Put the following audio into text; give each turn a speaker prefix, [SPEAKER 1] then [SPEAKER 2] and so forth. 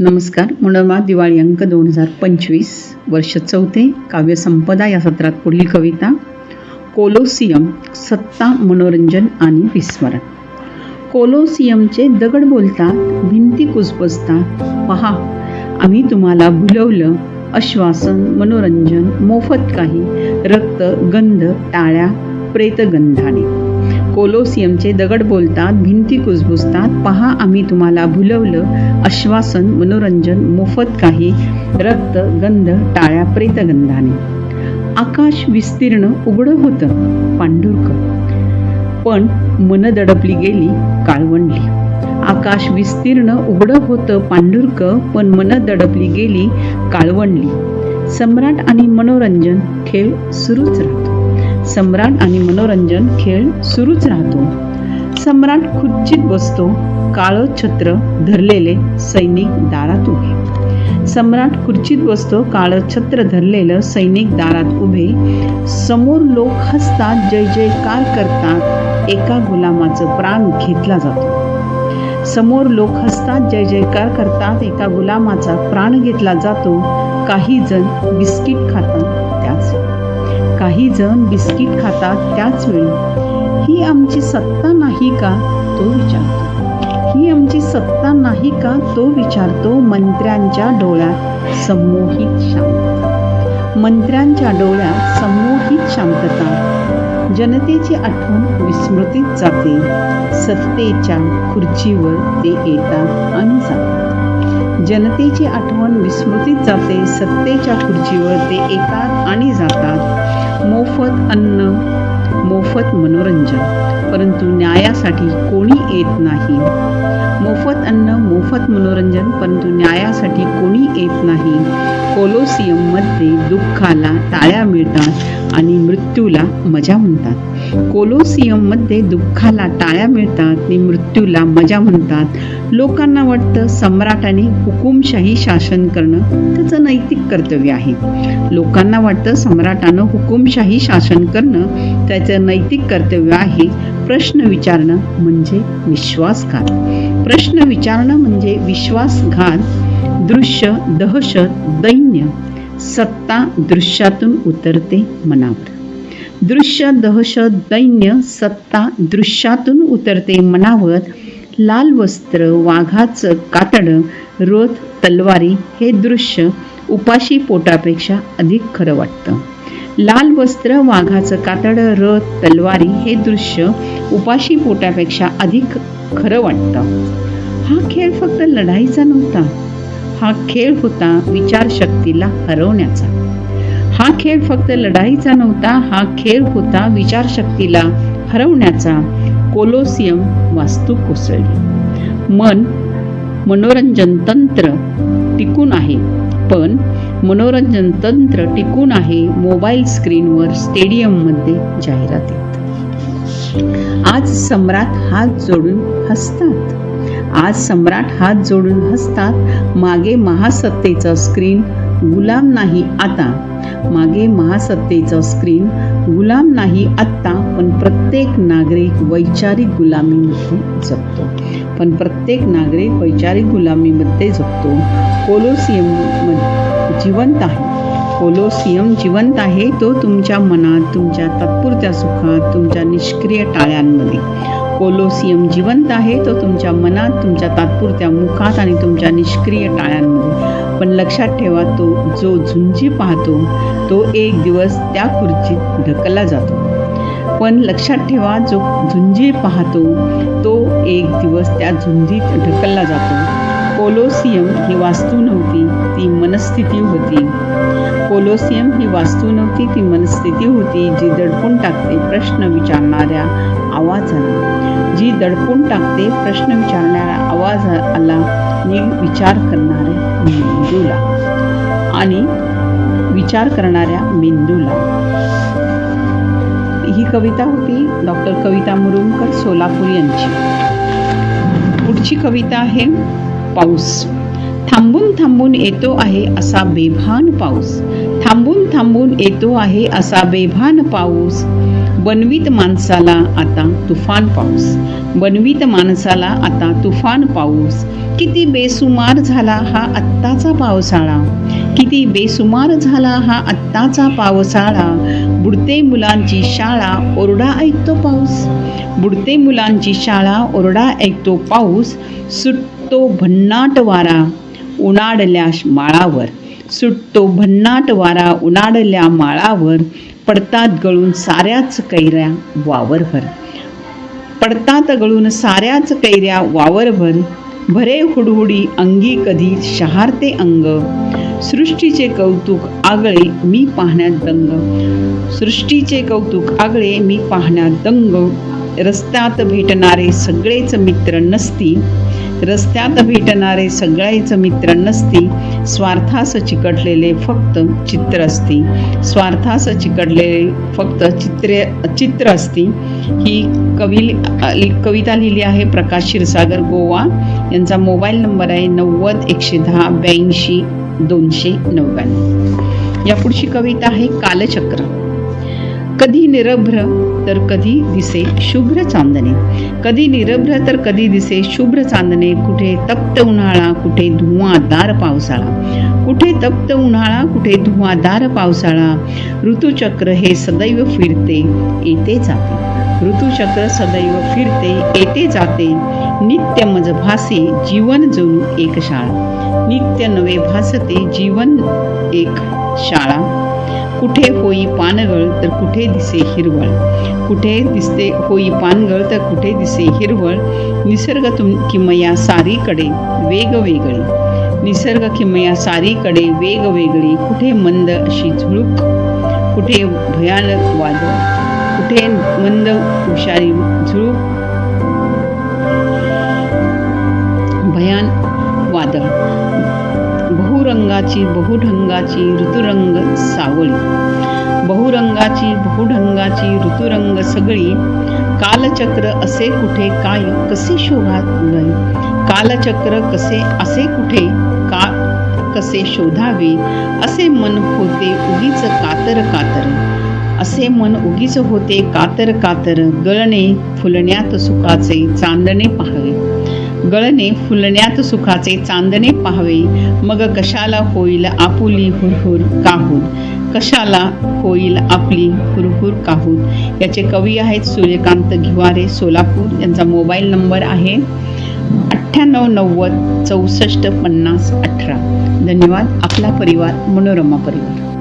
[SPEAKER 1] नमस्कार. मुंडमा दिवाळी अंक दोन हजार पंचवीस वर्ष चौथे काव्यसंपदा या सत्रात पुढील कविता कोलोसियम सत्ता मनोरंजन आणि विस्मरण. कोलोसियमचे दगड बोलतात भिंती कुजबजतात. पहा आम्ही तुम्हाला भुलवलं आश्वासन मनोरंजन मोफत काही रक्त गंध टाळ्या प्रेतगंधाने. कोलोसियमचे दगड बोलतात भिंती कुजबुजतात. पहा आम्ही तुम्हाला भुलवलं. आश्वासन मनोरंजन मोफत काही रक्त गंध टाळ्या प्रेतगंधाने. आकाश विस्तीर्ण उघडं होतं. पांढुरक पण मन दडपली गेली काळवंडली. आकाश विस्तीर्ण उघडं होतं पांढुरक पण मन दडपली गेली काळवंडली. सम्राट आणि मनोरंजन खेळ सुरूच राहतो सम्राट आणि मनोरंजन खेळ सुरूच राहतो. सम्राट खुर्चीत बसतो काळं छत्र धरलेले सैनिक दारात उभे. सम्राट खुर्चीत बसतो काळं छत्र धरलेलं सैनिक दारात उभे. समोर लोक हसतात जय जयकार करतात एका गुलामाचं प्राण घेतला जातो. समोर लोक हसतात जय जयकार करतात एका गुलामाचा प्राण घेतला जातो. काही जण बिस्किट खातात त्याच काही जण बिस्किट खातात त्याच वेळी. ही आमची सत्ता नाही का? तो विचारतो. ही आमची सत्ता नाही का? तो विचारतो मंत्र्यांच्या डोळ्यात संमोहित शांतता. मंत्र्यांच्या डोळ्यात संमोहित शांतता. जनतेची आठवण विस्मृतीत जाते. सत्तेच्या खुर्चीवर ते येतात आणि जातात. जनतेची आठवण विस्मृतीत जाते. सत्तेच्या खुर्चीवर ते येतात आणि जातात. मोफत अन्न मोफत मनोरंजन परंतु न्यायासाठी कोणी येत नाही. मोफत अन्न मोफत मनोरंजन परंतु न्यायासाठी कोणी येत नाही. कोलोसियममध्ये दुःखाला टाळ्या मिळतात आणि मृत्यूला मजा म्हणतात. कोलोसियममध्ये दुःखाला टाळ्या मिळतात आणि मृत्यूला मजा म्हणतात. लोकांना वाटतं सम्राटाने हुकुमशाही शासन करणं त्याचं नैतिक कर्तव्य आहे. लोकांना वाटतं सम्राटानं हुकुमशाही शासन करणं त्याचं नैतिक कर्तव्य आहे. प्रश्न विचारणं म्हणजे विश्वासघात. प्रश्न विचारणं म्हणजे विश्वासघात दृश्य दहशत दैन्य. सत्ता दृश्यातून उतरते मनावर. दृश्य दहशत दैन्य सत्ता दृश्यातून उतरते मनावर. लाल वस्त्र वाघाचं कातडं रथ तलवारी हे दृश्य उपाशी पोटापेक्षा अधिक खरं वाटतं. लाल वस्त्र वाघाचं कातडं रथ तलवारी हे दृश्य उपाशी पोटापेक्षा अधिक खरं वाटतं. हा खेळ फक्त लढाईचा नव्हता. हा खेळ होता विचारशक्तीला हरवण्याचा. हा खेळ फक्त लढाईचा नव्हता हा खेळ होता विचारशक्तीला हरवण्याचा. कोलोसियम वास्तू कोसळली. मन मनोरंजन तंत्र टिकून आहे. पण मनोरंजन तंत्र टिकून आहे मोबाईल स्क्रीनवर स्टेडियममध्ये जाहिराती. आज सम्राट हात जोडून हसतात. आज सम्राट हात जोडून हसतात. मागे महासत्तेचं स्क्रीन गुलाम नाही आता. मागे महासत्तेचं स्क्रीन गुलाम नाही आत्ता. पण प्रत्येक नागरिक वैचारिक गुलामीमध्ये जगतो. पण प्रत्येक नागरिक वैचारिक गुलामीमध्ये जगतो. कोलोसियम जिवंत आहे. कोलोसियम जिवंत आहे तो तुमच्या मनात तुमच्या तात्पुरत्या सुखात तुमच्या निष्क्रिय टाळ्यांमध्ये. कोलोसियम जिवंत आहे तो तुमच्या मनात तुमच्या तात्पुरत्या मुखात आणि तुमच्या निष्क्रिय टाळ्यांमध्ये. पण लक्षात ठेवा तो जो झुंजी पाहतो तो एक दिवस त्या खुर्चीत ढकलला जातो. पण लक्षात ठेवा जो झुंजी पाहतो तो एक दिवस त्या झुंजीत ढकलला जातो. कोलोसियम ही वास्तू नव्हती ती मनस्थिती होती. कोलोसियम ही वास्तू नव्हती ती मनस्थिती होती जी दडपून टाकते प्रश्न विचारणाऱ्या आवाजाला. जी दडपून टाकते प्रश्न विचारणाऱ्या आवाजाला मी विचार करणाऱ्या मेंदूला. आणि विचार करणाऱ्या मेंदूला. ही कविता होती डॉक्टर कविता मुरुमकर सोलापूर यांची. पुढची कविता आहे पाऊस. थांबून थांबून येतो आहे असा बेभान पाऊस. थांबून थांबून येतो आहे असा बेभान पाऊस. बनवीत माणसाला आता तुफान पाऊस. बनवीत माणसाला आता तुफान पाऊस. किती बेसुमार झाला हा आत्ताचा पावसाळा. किती बेसुमार झाला हा आत्ताचा पावसाळा. बुडते मुलांची शाळा ओरडा ऐकतो पाऊस. बुडते मुलांची शाळा ओरडा ऐकतो पाऊस. सुटतो भन्नाट वारा. उन्हाडल्या माळावर. सुटतो भन्नाट वारा उन्हाडल्या माळावर पडतात गळून साऱ्याच कैऱ्या वावरभर. पडतात गळून साऱ्याच कैऱ्या वावरभर भरे हुडहुडी अंगी कधी शहारते अंग. सृष्टीचे कौतुक आगळे मी पाहण्यात दंग. सृष्टीचे कौतुक आगळे मी पाहण्यात दंग. रस्त्यात भेटणारे सगळेच मित्र नसती. रस्त्यात भेटणारे सगळेच मित्र नसती. स्वार्थास चिकटलेले फक्त चित्र असती. स्वार्थास चिकटलेले फक्त चित्रे चित्र असती. ही कवी कविता लिहिली आहे प्रकाश क्षीरसागर गोवा. यांचा मोबाईल नंबर आहे नव्वद एकशे दहा ब्याऐंशी दोनशे नव्याण्णव. या पुढची कविता आहे कालचक्र. कधी निरभ्र तर कधी दिसे शुभ्र चांदणे. कधी निरभ्र तर कधी दिसे शुभ्र चांदणे. कुठे तप्त उन्हाळा कुठे धुवाधार पावसाळा. कुठे तप्त उन्हाळा कुठे धुवाधार पावसाळा. ऋतुचक्र हे सदैव फिरते येते जाते. ऋतुचक्र सदैव फिरते येते जाते. नित्य मज भासे जीवन जणू एक शाळा. नित्य नवे भासते जीवन एक शाळा. कुठे होई पानगळ तर कुठे दिसे हिरवळ. कुठे दिसते होई पानगळ तर कुठे दिसे हिरवळ. निसर्ग तुम किमया सारीकडे वेगवेगळी निसर्ग किमया सारीकडे वेगवेगळी कुठे मंद अशी झुळूक कुठे भयानक वादळ. कुठे मंद हुशारी झुळूक. भयान वादळ. बहुरंगाची बहुढंगाची ऋतुरंग सावळी बहुरंगाची बहुढंगाची ऋतुरंग सगळी कालचक्र असे कुठे काय कसे शोभात कालचक्र कसे असे कुठे का कसे शोधावे? असे मन होते उगीच कातर कातर. असे मन उगीच होते कातर कातर. गळणे फुलण्यात सुखाचे चांदणे पाहावे. गळणे फुलण्यात सुखाचे चांदणे पाहावे. मग कशाला होईल आपुली हुरहुर काहून? कशाला होईल आपली हुरहुर काहून? याचे कवी आहेत सूर्यकांत घिवारे सोलापूर. यांचा मोबाईल नंबर आहे अठ्ठ्याण्णव नव्वद चौसष्ट पन्नास अठरा. धन्यवाद. आपला परिवार मनोरमा परिवार.